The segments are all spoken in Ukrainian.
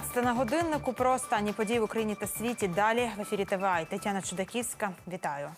17 на годиннику про останні події в Україні та світі. Далі в ефірі ТВА. Тетяна Чудаківська. Вітаю.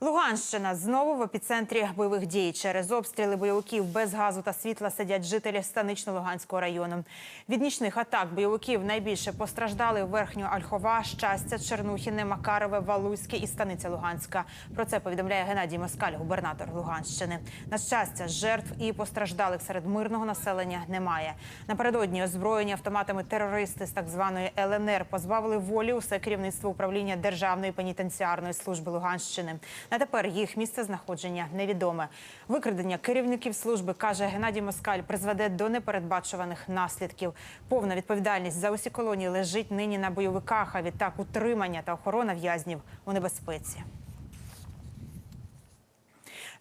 Луганщина знову в епіцентрі бойових дій. Через обстріли бойовиків без газу та світла сидять жителі станично-луганського району. Від нічних атак бойовиків найбільше постраждали Верхньоольхова, Щастя, Чернухіне, Макарове, Валуське і Станиця Луганська. Про це повідомляє Геннадій Москаль, губернатор Луганщини. На щастя, жертв і постраждалих серед мирного населення немає. Напередодні озброєні автоматами терористи з так званої ЛНР позбавили волі усе керівництво управління Державної пенітенціарної служби Луганщини. На тепер їх місце знаходження невідоме. Викрадення керівників служби каже Геннадій Москаль призведе до непередбачуваних наслідків. Повна відповідальність за усі колонії лежить нині на бойовиках. А відтак утримання та охорона в'язнів у небезпеці.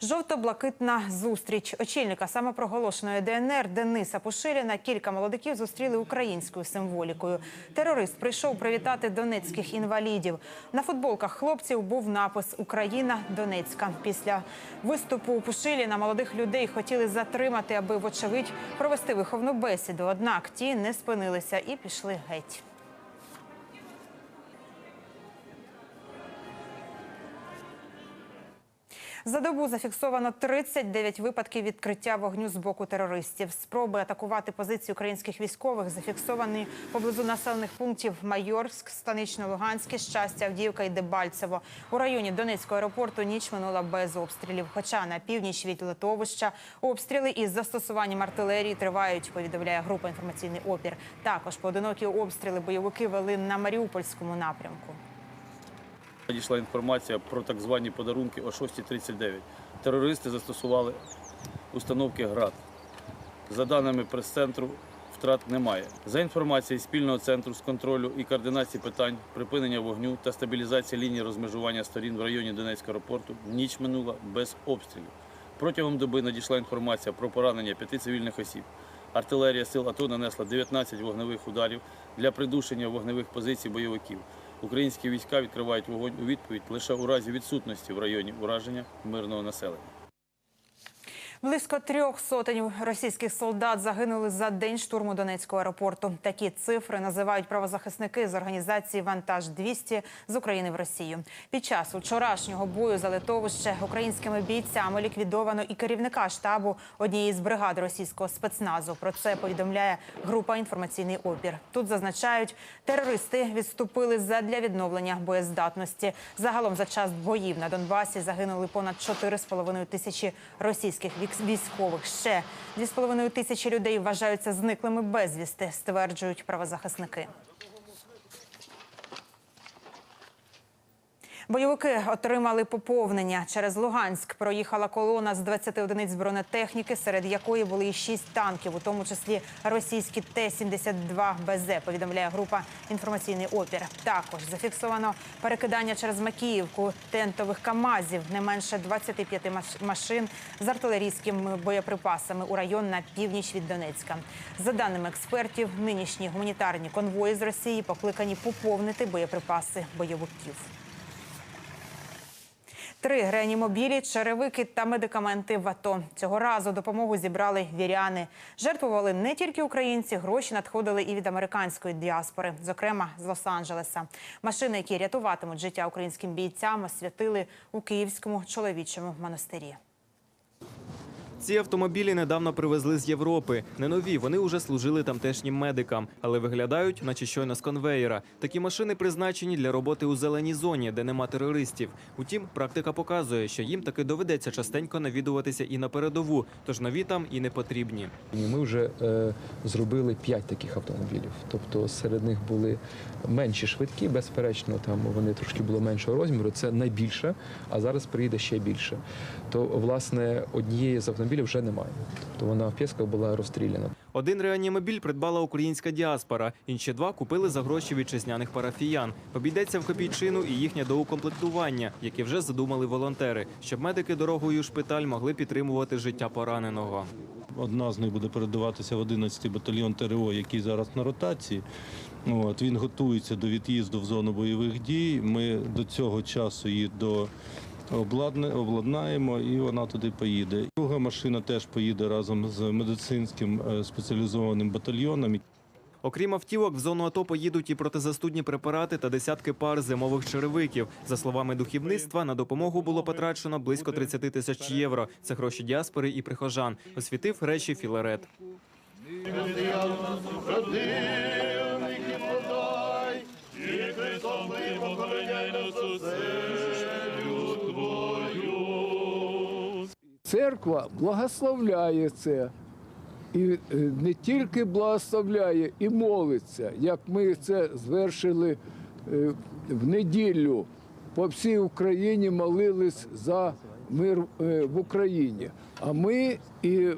Жовто-блакитна зустріч очільника самопроголошеної ДНР Дениса Пушиліна. Кілька молодиків зустріли українською символікою. Терорист прийшов привітати донецьких інвалідів. На футболках хлопців був напис Україна Донецька. Після виступу Пушиліна молодих людей хотіли затримати, аби вочевидь провести виховну бесіду. Однак ті не спинилися і пішли геть. За добу зафіксовано 39 випадків відкриття вогню з боку терористів. Спроби атакувати позиції українських військових зафіксовані поблизу населених пунктів Майорськ, Станично-Луганське, Щастя, Авдіївка і Дебальцево. У районі Донецького аеропорту ніч минула без обстрілів. Хоча на північ від литовища обстріли із застосуванням артилерії тривають. Повідомляє група інформаційний опір. Також поодинокі обстріли бойовики вели на Маріупольському напрямку. Надійшла інформація про так звані подарунки о 6.39. Терористи застосували установки ГРАД. За даними прес-центру, втрат немає. За інформацією спільного центру з контролю і координації питань припинення вогню та стабілізації лінії розмежування сторін в районі Донецького аеропорту ніч минула без обстрілів. Протягом доби надійшла інформація про поранення п'яти цивільних осіб. Артилерія сил АТО нанесла 19 вогневих ударів для придушення вогневих позицій бойовиків. Українські війська відкривають вогонь у відповідь лише у разі відсутності в районі ураження мирного населення. Близько трьох сотень російських солдат загинули за день штурму Донецького аеропорту. Такі цифри називають правозахисники з організації Вантаж 200 з України в Росію. Під час вчорашнього бою за литовище українськими бійцями ліквідовано і керівника штабу однієї з бригад російського спецназу. Про це повідомляє група інформаційний опір. Тут зазначають, терористи відступили задля відновлення боєздатності. Загалом за час боїв на Донбасі загинули понад 4,5 тисячі російських вік- військових. Ще 2,5 тисячі людей вважаються зниклими безвісти, стверджують правозахисники. Бойовики отримали поповнення. Через Луганськ проїхала колона з 20 одиниць бронетехніки, серед якої були і 6 танків, у тому числі російські Т-72 БЗ, повідомляє група інформаційний опір. Також зафіксовано перекидання через Макіївку тентових КАМАЗів, не менше 25 маш- машин з артилерійськими боєприпасами у район на північ від Донецька. За даними експертів, нинішні гуманітарні конвої з Росії покликані поповнити боєприпаси бойовиків. Три реанімобілі, черевики та медикаменти в АТО. Цього разу допомогу зібрали віряни. Жертвували не тільки українці, гроші надходили і від американської діаспори, зокрема з Лос-Анджелеса. Машини, які рятуватимуть життя українським бійцям, освятили у Київському чоловічому монастирі. Ці автомобілі недавно привезли з Європи. Не нові, вони вже служили тамтешнім медикам, але виглядають, наче щойно з конвеєра. Такі машини призначені для роботи у зеленій зоні, де нема терористів. Утім, практика показує, що їм таки доведеться частенько навідуватися і на передову, тож нові там і не потрібні. Ми вже е, зробили п'ять таких автомобілів. Тобто серед них були менші швидкі, безперечно, там вони трошки було меншого розміру. Це найбільше, а зараз приїде ще більше. То власне однієї з автомобілів вже немає. Тобто вона в Пєсках була розстріляна. Один реанімобіль придбала українська діаспора, інші два купили за гроші вітчизняних парафіян. Обійдеться в копійчину і їхнє доукомплектування, яке вже задумали волонтери, щоб медики дорогою у шпиталь могли підтримувати життя пораненого. Одна з них буде передаватися в 11-й батальйон ТРО, який зараз на ротації. От, він готується до від'їзду в зону бойових дій. Ми до цього часу її до обладнаємо і вона туди поїде. Друга машина теж поїде разом з медицинським е, спеціалізованим батальйоном. Окрім автівок, в зону АТО поїдуть і протизастудні препарати та десятки пар зимових черевиків. За словами духівництва, на допомогу було потрачено близько 30 тисяч євро. Це гроші діаспори і прихожан. Освітив речі Філарет. Церква благословляє це. І е, не тільки благословляє, і молиться, як ми це звершили е, в неділю. По всій Україні молились за мир е, в Україні. А ми і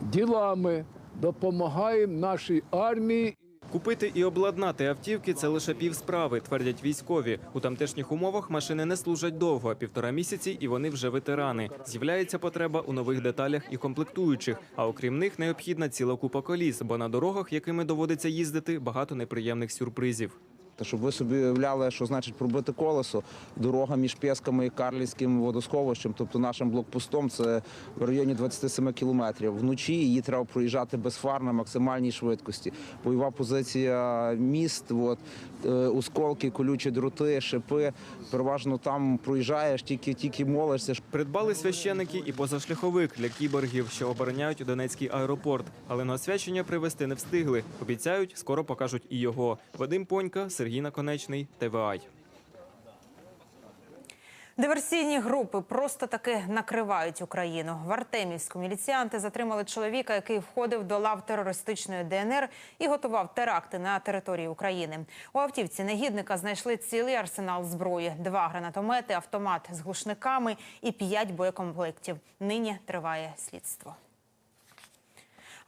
ділами допомагаємо нашій армії. Купити і обладнати автівки це лише пів справи, твердять військові. У тамтешніх умовах машини не служать довго, півтора місяці, і вони вже ветерани. З'являється потреба у нових деталях і комплектуючих. А окрім них, необхідна ціла купа коліс, бо на дорогах, якими доводиться їздити, багато неприємних сюрпризів. Та щоб ви собі уявляли, що значить пробити колесо, дорога між Пєсками і Карлівським водосховищем, тобто нашим блокпостом, це в районі 27 кілометрів. Вночі її треба проїжджати без фар на максимальній швидкості. Бойова позиція міст, от, е, осколки, колючі дроти, шипи. Переважно там проїжджаєш, тільки тільки молишся. Придбали священики і позашляховик для кіборгів, що обороняють Донецький аеропорт. Але на освячення привезти не встигли. Обіцяють, скоро покажуть і його. Вадим Понька, Сергій Наконечний, ТВАЙ. Диверсійні групи просто таки накривають Україну. В Артемівську міліціянти затримали чоловіка, який входив до лав терористичної ДНР і готував теракти на території України. У автівці негідника знайшли цілий арсенал зброї: два гранатомети, автомат з глушниками і п'ять боєкомплектів. Нині триває слідство.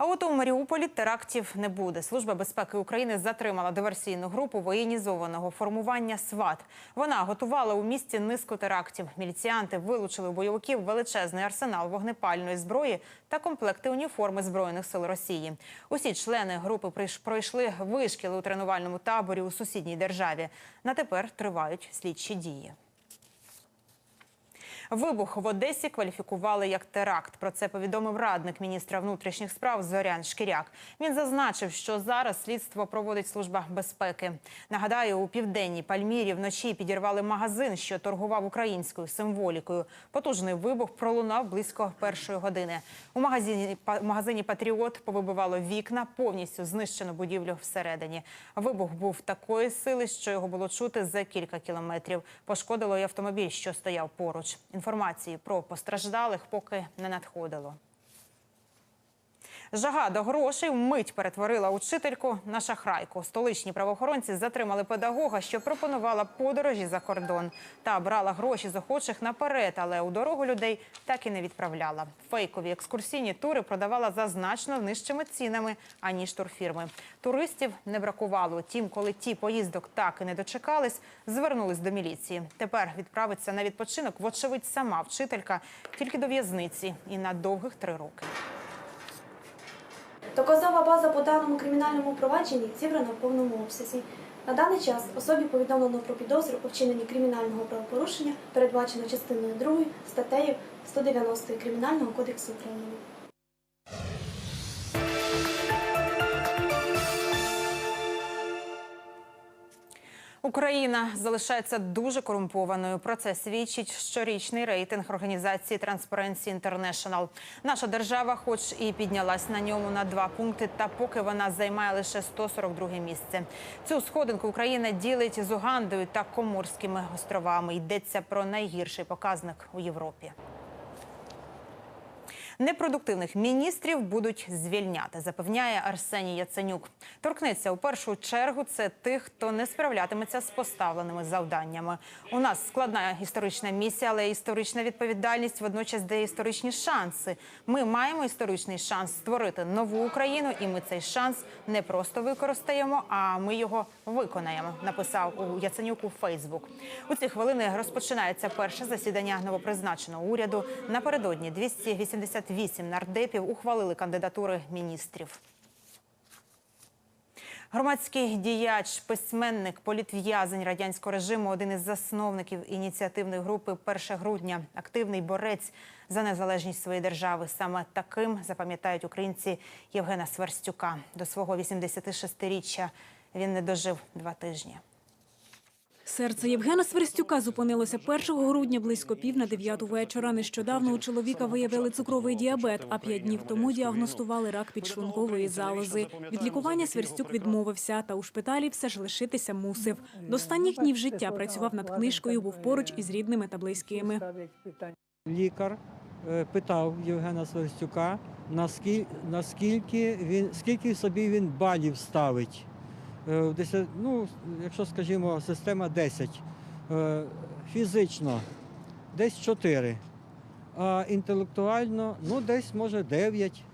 А от у Маріуполі терактів не буде. Служба безпеки України затримала диверсійну групу воєнізованого формування СВАТ. Вона готувала у місті низку терактів. Міліціянти вилучили у бойовиків величезний арсенал вогнепальної зброї та комплекти уніформи збройних сил Росії. Усі члени групи пройшли вишкіли у тренувальному таборі у сусідній державі. На тепер тривають слідчі дії. Вибух в Одесі кваліфікували як теракт. Про це повідомив радник міністра внутрішніх справ Зорян Шкіряк. Він зазначив, що зараз слідство проводить служба безпеки. Нагадаю, у південній Пальмірі вночі підірвали магазин, що торгував українською символікою. Потужний вибух пролунав близько першої години. У магазині магазині Патріот повибивало вікна, повністю знищено будівлю всередині. Вибух був такої сили, що його було чути за кілька кілометрів. Пошкодило й автомобіль, що стояв поруч. Інформації про постраждалих поки не надходило. Жага до грошей вмить перетворила учительку на шахрайку. Столичні правоохоронці затримали педагога, що пропонувала подорожі за кордон та брала гроші з охочих наперед, але у дорогу людей так і не відправляла. Фейкові екскурсійні тури продавала за значно нижчими цінами аніж турфірми. Туристів не бракувало. Тім, коли ті поїздок так і не дочекались, звернулись до міліції. Тепер відправиться на відпочинок, вочевидь, сама вчителька тільки до в'язниці і на довгих три роки. Доказова база по даному кримінальному провадженні зібрана в повному обсязі. На даний час особі повідомлено про підозру у вчиненні кримінального правопорушення, передбачено частиною 2 статтею 190 Кримінального кодексу України. Україна залишається дуже корумпованою. Про це свідчить щорічний рейтинг організації Transparency International. Наша держава, хоч і піднялась на ньому на два пункти, та поки вона займає лише 142 місце. Цю сходинку Україна ділить з Угандою та Коморськими островами. Йдеться про найгірший показник у Європі. Непродуктивних міністрів будуть звільняти, запевняє Арсеній Яценюк. Торкнеться у першу чергу це тих, хто не справлятиметься з поставленими завданнями. У нас складна історична місія, але історична відповідальність водночас дає історичні шанси. Ми маємо історичний шанс створити нову Україну, і ми цей шанс не просто використаємо, а ми його виконаємо. Написав у Яценюк у Фейсбук. У ці хвилини розпочинається перше засідання новопризначеного уряду. Напередодні 288 нардепів ухвалили кандидатури міністрів. Громадський діяч, письменник, політв'язень радянського режиму, один із засновників ініціативної групи «1 грудня, активний борець за незалежність своєї держави. Саме таким запам'ятають українці Євгена Сверстюка. До свого 86-річчя він не дожив два тижні. Серце Євгена Сверстюка зупинилося 1 грудня близько пів на дев'яту вечора. Нещодавно у чоловіка виявили цукровий діабет, а п'ять днів тому діагностували рак підшлункової залози. Від лікування Сверстюк відмовився, та у шпиталі все ж лишитися мусив. До останніх днів життя працював над книжкою, був поруч із рідними та близькими. Лікар е, питав Євгена Сверстюка, наскільки, наскільки він, скільки собі він балів ставить. Е, ну, якщо, скажімо, система 10, е, фізично десь 4, а інтелектуально ну, десь може 9.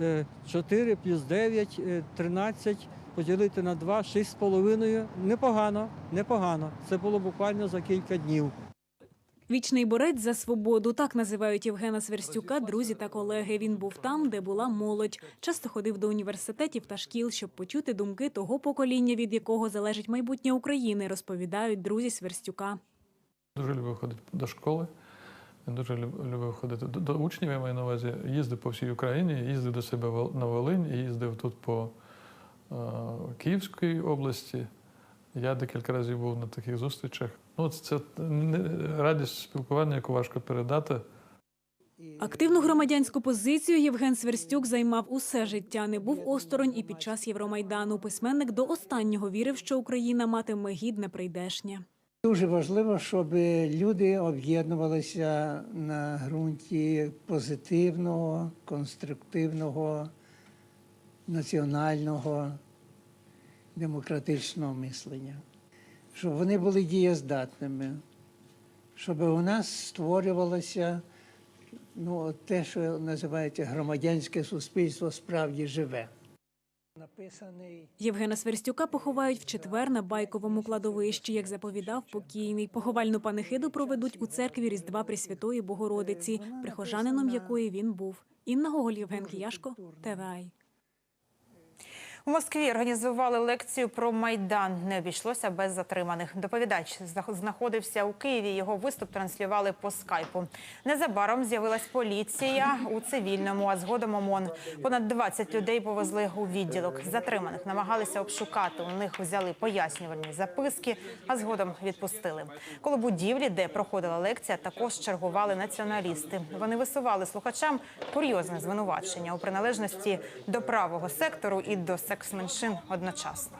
Е, 4 плюс 9, е, 13, поділити на 2, 6,5. Непогано, непогано. Це було буквально за кілька днів. Вічний борець за свободу так називають Євгена Сверстюка друзі та колеги. Він був там, де була молодь. Часто ходив до університетів та шкіл, щоб почути думки того покоління, від якого залежить майбутнє України, розповідають друзі Сверстюка. Дуже любив ходити до школи. Він дуже люб- любив ходити до, до учнів, я маю на увазі. Їздив по всій Україні, їздив до себе на Волинь, їздив тут по е, Київській області. Я декілька разів був на таких зустрічах. Ну, це, це радість спілкування, яку важко передати. Активну громадянську позицію Євген Сверстюк займав усе життя. Не був осторонь і під час Євромайдану. Письменник до останнього вірив, що Україна матиме гідне прийдешнє. Дуже важливо, щоб люди об'єднувалися на ґрунті позитивного, конструктивного, національного, демократичного мислення, щоб вони були дієздатними, щоб у нас створювалося ну, те, що називається громадянське суспільство, справді живе. Євгена Сверстюка поховають в четвер на байковому кладовищі, як заповідав покійний. Поховальну панихиду проведуть у церкві Різдва Пресвятої Богородиці, прихожанином якої він був. Інна Гоголь, Євген Кияшко, ТВАЙ. У Москві організували лекцію про майдан. Не обійшлося без затриманих. Доповідач знаходився у Києві. Його виступ транслювали по скайпу. Незабаром з'явилась поліція у цивільному, а згодом ОМОН. Понад 20 людей повезли у відділок. Затриманих намагалися обшукати. У них взяли пояснювальні записки, а згодом відпустили. Коло будівлі, де проходила лекція, також чергували націоналісти. Вони висували слухачам курйозне звинувачення у приналежності до правого сектору і до секс-меншин одночасно.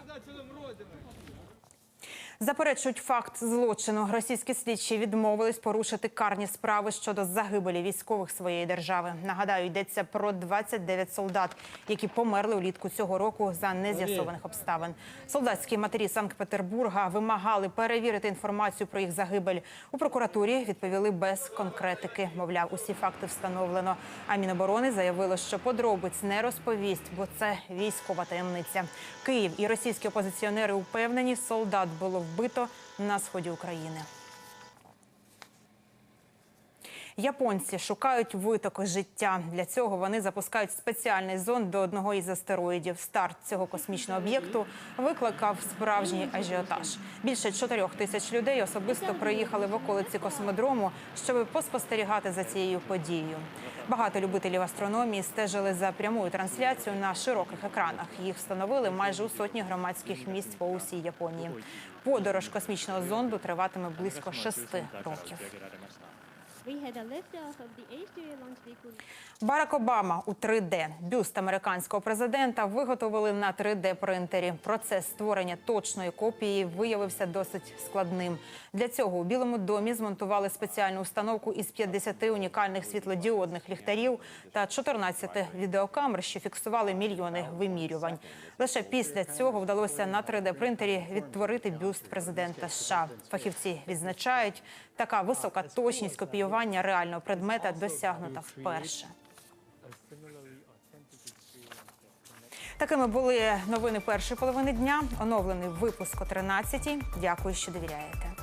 Заперечують факт злочину. Російські слідчі відмовились порушити карні справи щодо загибелі військових своєї держави. Нагадаю, йдеться про 29 солдат, які померли улітку цього року за нез'ясованих обставин. Солдатські матері Санкт-Петербурга вимагали перевірити інформацію про їх загибель. У прокуратурі відповіли без конкретики. Мовляв, усі факти встановлено. А Міноборони заявило, що подробиць не розповість, бо це військова таємниця. Київ і російські опозиціонери упевнені, солдат було вбито на сході України. Японці шукають витоки життя. Для цього вони запускають спеціальний зонд до одного із астероїдів. Старт цього космічного об'єкту викликав справжній ажіотаж. Більше чотирьох тисяч людей особисто приїхали в околиці космодрому, щоб поспостерігати за цією подією. Багато любителів астрономії стежили за прямою трансляцією на широких екранах. Їх встановили майже у сотні громадських місць по усій Японії. Подорож космічного зонду триватиме близько шести років. Барак Обама у 3D. Бюст американського президента виготовили на 3D-принтері. Процес створення точної копії виявився досить складним. Для цього у Білому домі змонтували спеціальну установку із 50 унікальних світлодіодних ліхтарів та 14 відеокамер, що фіксували мільйони вимірювань. Лише після цього вдалося на 3D-принтері відтворити бюст президента США. Фахівці відзначають, така висока точність копіювання реального предмета досягнута вперше. Такими були новини першої половини дня. Оновлений випуск о 13 Дякую, що довіряєте.